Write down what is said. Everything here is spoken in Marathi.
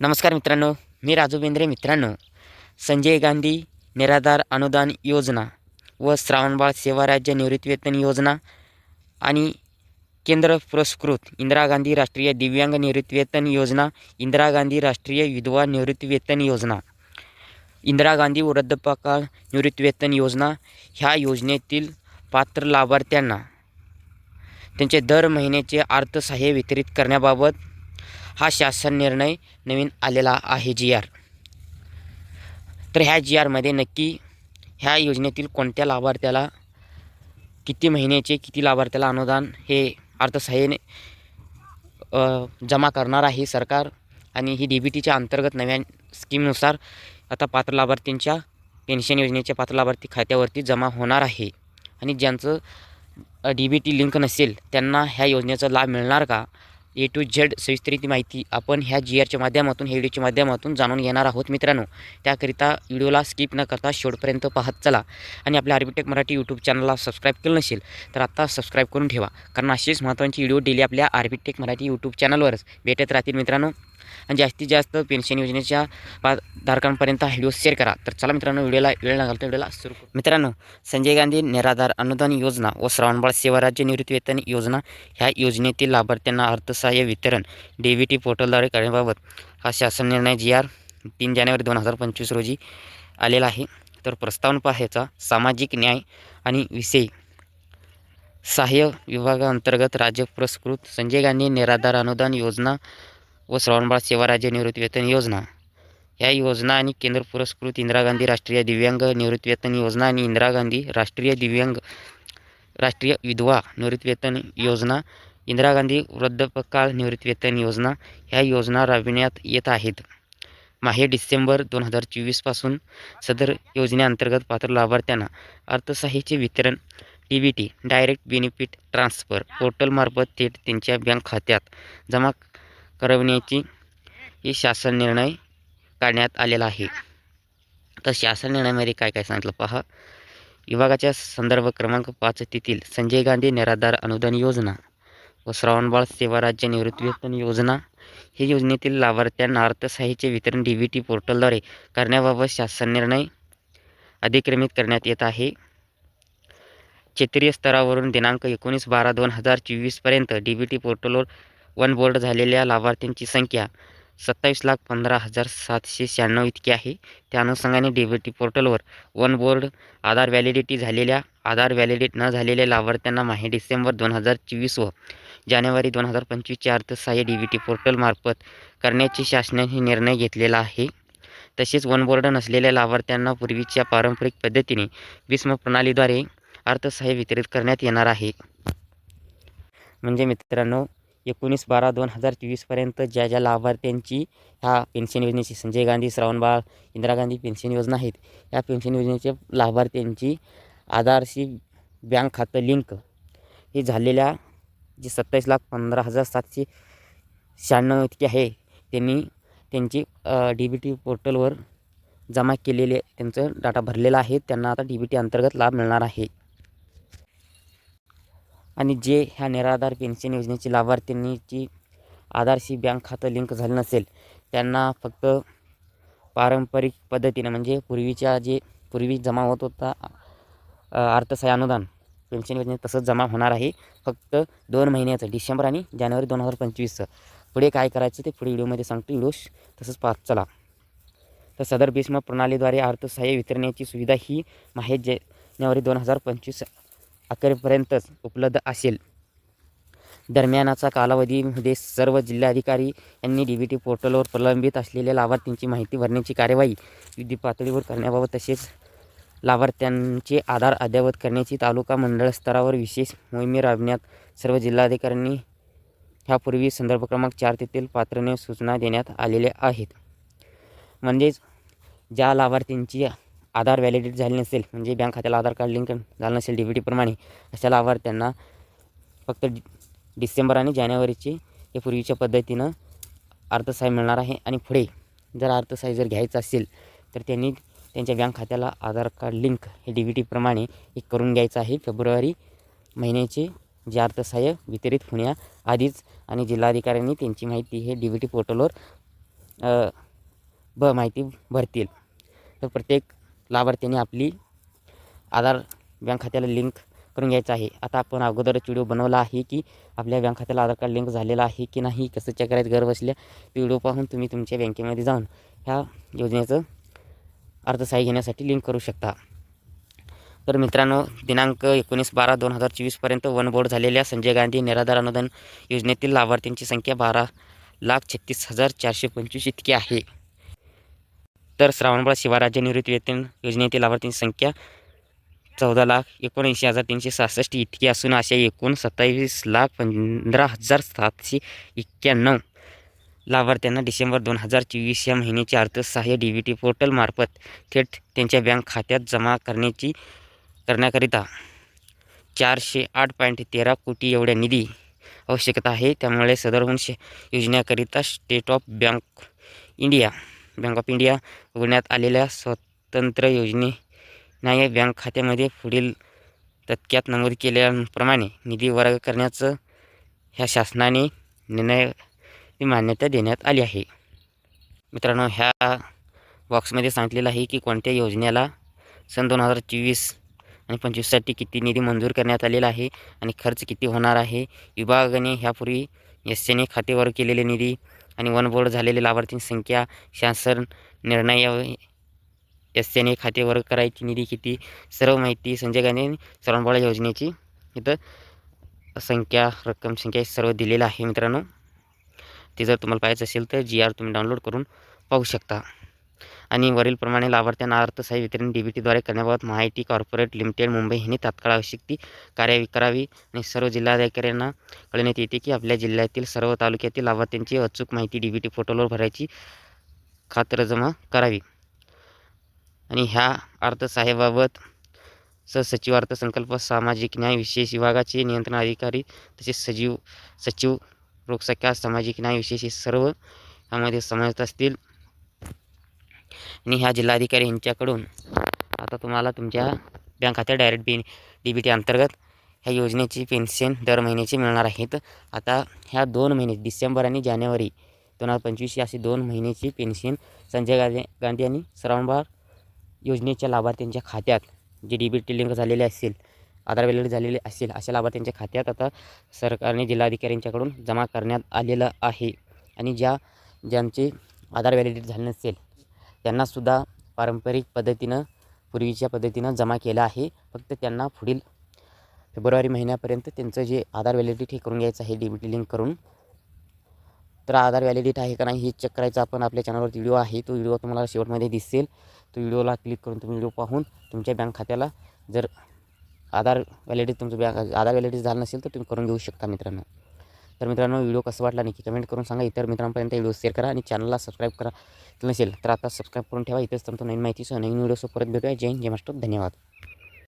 नमस्कार मित्रांनो मी राजू बेंद्रे मित्रांनो. संजय गांधी निराधार अनुदान योजना व श्रावणबाळ सेवा राज्य निवृत्तीवेतन योजना आणि केंद्र पुरस्कृत इंदिरा गांधी राष्ट्रीय दिव्यांग निवृत्तीवेतन योजना इंदिरा गांधी राष्ट्रीय विधवा निवृत्तीवेतन योजना इंदिरा गांधी वृद्धपकाळ निवृत्तीवेतन योजना ह्या योजनेतील पात्र लाभार्थ्यांना त्यांचे दर महिन्याचे अर्थसहाय्य वितरित करण्याबाबत हा शासन निर्णय नवीन आलेला आहे जी आर तर ह्या जी आरमध्ये नक्की ह्या योजनेतील कोणत्या लाभार्थ्याला किती महिन्याचे किती लाभार्थ्याला अनुदान हे अर्थसहाय्याने जमा करणार आहे सरकार आणि ही डी बी टीच्या अंतर्गत नव्या स्कीमनुसार आता पात्र लाभार्थींच्या पेन्शन योजनेच्या पात्र लाभार्थी खात्यावरती जमा होणार आहे. आणि ज्यांचं डी बी टी लिंक नसेल त्यांना ह्या योजनेचा लाभ मिळणार का? ए टू झेड सविस्तर ती माहिती आपण ह्या जी आरच्या माध्यमातून ह्या व्हिडिओच्या माध्यमातून जाणून घेणार आहोत मित्रांनो. त्याकरिता व्हिडिओला स्किप न करता शेवटपर्यंत पाहत चला. आणि आपल्या आर्बिटेक मराठी यूट्यूब चॅनलला सबस्क्राईब केलं नसेल तर आत्ता सबस्क्राईब करून ठेवा. कारण असेच महत्त्वाचे व्हिडिओ डेली आपल्या आर्बिटेक मराठी यूट्यूब चॅनलवरच भेटत राहतील मित्रांनो. आणि जास्तीत जास्त पेन्शन योजनेच्या पा धारकांपर्यंत हा व्हिडिओ शेअर करा. तर चला मित्रांनो व्हिडिओला वेळ न घालता व्हिडिओला सुरू मित्रांनो संजय गांधी निराधार अनुदान योजना व श्रावणबाळ सेवा राज्य निवृत्तीवेतन योजना ह्या योजनेतील लाभार्थ्यांना अर्थसहाय्य वितरण डी व्ही टी पोर्टलद्वारे करण्याबाबत हा शासन निर्णय जी आर तीन जानेवारी दोन हजार पंचवीस रोजी आलेला आहे. तर प्रस्तावना पाहायचा सामाजिक न्याय आणि विषयी सहाय्य विभागाअंतर्गत राज्य पुरस्कृत संजय गांधी निराधार अनुदान योजना व श्रावणबाळ सेवा राज्य निवृत्तीवेतन योजना. ह्या योजना आणि केंद्र पुरस्कृत इंदिरा गांधी राष्ट्रीय दिव्यांग निवृत्तीवेतन योजना आणि इंदिरा गांधी राष्ट्रीय दिव्यांग राष्ट्रीय विधवा निवृत्तीवेतन योजना इंदिरा गांधी वृद्धपकाळ निवृत्तीवेतन योजना ह्या योजना राबविण्यात येत आहेत. माहे डिसेंबर दोन हजार चोवीसपासून सदर योजनेअंतर्गत पात्र लाभार्थ्यांना अर्थसहाय्याचे वितरण D B T direct benefit transfer पोर्टलमार्फत थेट त्यांच्या बँक खात्यात जमा करवण्याची ही शासन निर्णय काढण्यात आलेला आहे. तर शासन निर्णयामध्ये काय काय सांगितलं पहा. विभागाच्या संदर्भ क्रमांक पाच तेथील संजय गांधी निराधार अनुदान योजना व श्रावणबाळ सेवा राज्य निवृत्तीवेतन योजना हे योजनेतील लाभार्थ्यांना अर्थसहाय्याचे वितरण डी व्ही टी पोर्टलद्वारे करण्याबाबत शासन निर्णय अधिक्रमित करण्यात येत आहे. क्षेत्रीय स्तरावरून दिनांक एकोणीस बारा दोन हजार चोवीसपर्यंत डी बी टी पोर्टलवर वन बोर्ड झालेल्या लाभार्थ्यांची संख्या सत्तावीस लाख पंधरा हजार सातशे शहाण्णव इतकी आहे. त्या अनुषंगाने डी बी टी पोर्टलवर वन बोर्ड आधार व्हॅलिडिटी झालेल्या आधार व्हॅलिडेट न झालेल्या लाभार्थ्यांना माहे डिसेंबर दोन हजार चोवीस व जानेवारी दोन हजार पंचवीसचे अर्थसहाय्य डी बी टी पोर्टलमार्फत करण्याची शासनाने निर्णय घेतलेला आहे. तसेच वन बोर्ड नसलेल्या लाभार्थ्यांना पूर्वीच्या पारंपरिक पद्धतीने विस्म प्रणालीद्वारे अर्थसहाय्य वितरित करण्यात येणार आहे. म्हणजे मित्रांनो एकोणीस बारा दोन हजार चोवीसपर्यंत ज्या ज्या लाभार्थ्यांची ह्या पेन्शन योजनेची संजय गांधी श्रावणबाळ इंदिरा गांधी पेन्शन योजना आहेत या पेन्शन योजनेच्या लाभार्थ्यांची आधारशी बँक खातं लिंक हे झालेल्या जे सत्तावीस लाख पंधरा हजार सातशे शहाण्णव इतके आहे त्यांनी त्यांची डी बी टी पोर्टलवर जमा केलेले त्यांचं डाटा भरलेला आहे त्यांना आता डी बी टी अंतर्गत लाभ मिळणार आहे. आणि जे ह्या निराधार पेन्शन योजनेची लाभार्थ्यांनी जी आधारशी बँक खातं लिंक झालं नसेल त्यांना फक्त पारंपरिक पद्धतीनं म्हणजे पूर्वीच्या जे पूर्वी जमा होत होता अर्थसहाय्य अनुदान पेन्शन योजनेत तसंच जमा होणार आहे. फक्त दोन महिन्याचं डिसेंबर आणि जानेवारी दोन हजार पंचवीसचं. पुढे काय करायचं ते पुढे व्हिडिओमध्ये सांगतो. व्हिडिओ तसंच पाहत चला. तर सदर भीष्म प्रणालीद्वारे अर्थसहाय्य वितरणाची सुविधा ही माहे जानेवारी दोन हजार पंचवीस अखेरपर्यंतच उपलब्ध असेल. दरम्यानाचा कालावधीमध्ये सर्व जिल्हाधिकारी यांनी डी बी टी पोर्टलवर प्रलंबित असलेल्या लाभार्थ्यांची माहिती भरण्याची कार्यवाही युद्ध पातळीवर करण्याबाबत तसेच लाभार्थ्यांचे आधार अद्ययावत करण्याची तालुका मंडळ स्तरावर विशेष मोहिमे राबविण्यात सर्व जिल्हाधिकाऱ्यांनी ह्यापूर्वी संदर्भ क्रमांक चार तेथील पात्रने सूचना देण्यात आलेल्या आहेत. म्हणजेच ज्या लाभार्थ्यांची आधार व्हॅलिडेट झाले नसेल म्हणजे बँक खात्याला आधार कार्ड लिंक झालं नसेल डी बी टीप्रमाणे अशा लाभार्थ्यांना फक्त डिसेंबर आणि जानेवारीचे हे पूर्वीच्या पद्धतीनं अर्थसहाय्य मिळणार आहे. आणि पुढे जर अर्थसहाय्य जर घ्यायचं असेल तर त्यांनी त्यांच्या बँक खात्याला आधार कार्ड लिंक हे डी बी टीप्रमाणे एक करून घ्यायचं आहे. फेब्रुवारी महिन्याचे जे अर्थसहाय्य वितरित होण्याआधीच आणि जिल्हाधिकाऱ्यांनी त्यांची माहिती हे डी बी टी पोर्टलवर ब माहिती भरतील. तर प्रत्येक लाभार्थ्याने आपली आधार बँक खात्याला लिंक करून घ्यायचं आहे. आता आपण अगोदरच व्हिडिओ बनवला आहे की आपल्या बँक खात्याला आधार कार्ड लिंक झालेला आहे की नाही कसं चेक करायचं घर बसल्या व्हिडिओ पाहून तुम्ही तुमच्या बँकेमध्ये जाऊन ह्या योजनेचं अर्थसहाय्य घेण्यासाठी लिंक करू शकता. तर मित्रांनो दिनांक एकोणीस बारा दोन हजार चोवीसपर्यंत वन बोर्ड झालेल्या संजय गांधी निराधार अनुदान योजनेतील लाभार्थ्यांची संख्या बारा लाख छत्तीस हजार चारशे पंचवीस इतकी आहे. तर श्रावणबाळ शिवाराज्य निवृत्ती वेतन योजनेतील लाभार्थींची संख्या चौदा लाख एकोणऐंशी हजार तीनशे सहासष्ट इतकी असून अशा एकूण सत्तावीस लाख पंधरा हजार सातशे एक्क्याण्णव लाभार्थ्यांना डिसेंबर दोन हजार चोवीस या महिन्याचे अर्थसहाय्य डी व्ही टी पोर्टलमार्फत थेट त्यांच्या बँक खात्यात जमा करण्याची करण्याकरिता चारशे आठ पॉईंट तेरा कोटी एवढ्या निधी आवश्यकता आहे. त्यामुळे सदरहून योजनेकरिता state of bank India bank of India उघडण्यात आलेल्या स्वतंत्र योजने नाही बँक खात्यामध्ये पुढील तक्त्यात नमूद केल्याप्रमाणे निधी वर्ग करण्याचं ह्या शासनाने निर्णय मान्यता देण्यात आली आहे. मित्रांनो ह्या बॉक्समध्ये सांगितलेलं आहे की कोणत्या योजनेला सन दोन हजार चोवीस आणि पंचवीससाठी किती निधी मंजूर करण्यात आलेला आहे आणि खर्च किती होणार आहे? विभागाने ह्यापूर्वी एस एने खातेवर केलेले निधी आणि वन बोर्ड झालेले संख्या शासन निर्णय एस एन ए खातेवर करायची निधी किती? सर्व माहिती संजय गांधी श्रवणबाळ योजनेची इथं संख्या रक्कम संख्या सर्व दिलेलं आहे मित्रांनो. ते जर तुम्हाला पाहायचं असेल तर जी आर तुम्ही डाउनलोड करून पाहू शकता. आणि वरीलप्रमाणे लाभार्थ्यांना अर्थसहाय्य वितरण डी बी टीद्वारे करण्याबाबत महाआयटी कॉर्पोरेट लिमिटेड मुंबई यांनी तात्काळ आवश्यक ती कार्य करावी आणि सर्व जिल्हाधिकाऱ्यांना कळवण्यात येते की आपल्या जिल्ह्यातील सर्व तालुक्यातील लाभार्थ्यांची अचूक माहिती डी बी टी पोर्टलवर भरायची खातरजमा करावी. आणि ह्या अर्थसहाय्याबाबत सहसचिव अर्थसंकल्प सामाजिक न्याय विशेष विभागाचे नियंत्रण अधिकारी तसेच सजीव सचिव लोकसंख्या सामाजिक न्याय विशेष हे सर्व यामध्ये समाविष्ट असतील. आणि ह्या जिल्हाधिकारी यांच्याकडून आता तुम्हाला तुमच्या बँक खात्यात direct B D B T अंतर्गत ह्या योजनेची पेन्शन दर महिन्याची मिळणार आहेत. आता ह्या दोन महिने डिसेंबर आणि जानेवारी दोन हजार पंचवीस अशी दोन महिन्याची पेन्शन संजय गांधी गांधी आणि श्रावणबाळ योजनेच्या लाभार्थ्यांच्या खात्यात जे डी बी टी लिंक झालेले असेल आधार वेलेट झालेले असेल अशा लाभार्थ्यांच्या खात्यात आता सरकारने जिल्हाधिकाऱ्यांच्याकडून जमा करण्यात आलेलं आहे. आणि ज्या ज्यांचे आधार व्हॅलिडेट झाले नसेल त्यांनासुद्धा पारंपरिक पद्धतीनं पूर्वीच्या पद्धतीनं जमा केलं आहे. फक्त त्यांना पुढील फेब्रुवारी महिन्यापर्यंत त्यांचं जे आधार व्हॅलिडिटी हे करून घ्यायचं आहे डी बी टी लिंक करून. तर आधार व्हॅलिडिटी आहे का नाही हे चेक करायचं आपण आपल्या चॅनलवर व्हिडिओ आहे. तो व्हिडिओ तुम्हाला शेवटमध्ये दिसेल. तो व्हिडिओला क्लिक करून तुम्ही व्हिडिओ पाहून तुमच्या बँक खात्याला जर आधार व्हॅलिडिटी तुमचं बँक आधार व्हॅलिडिटी झालं नसेल तर तुम्ही करून घेऊ शकता मित्रांनो. तर मित्रांनो व्हिडिओ कसं वाटला नक्की कमेंट करून सांगा. इतर मित्रांपर्यंत व्हिडिओ शेअर करा आणि चॅनलला सबस्क्राईब करा. नसेल तर आता सबस्क्राईब करून ठेवा. इथेच तुमचं नवीन माहितीसह नवीन व्हिडिओसह परत भेटूया. जय हिंद जय महाराष्ट्र. धन्यवाद.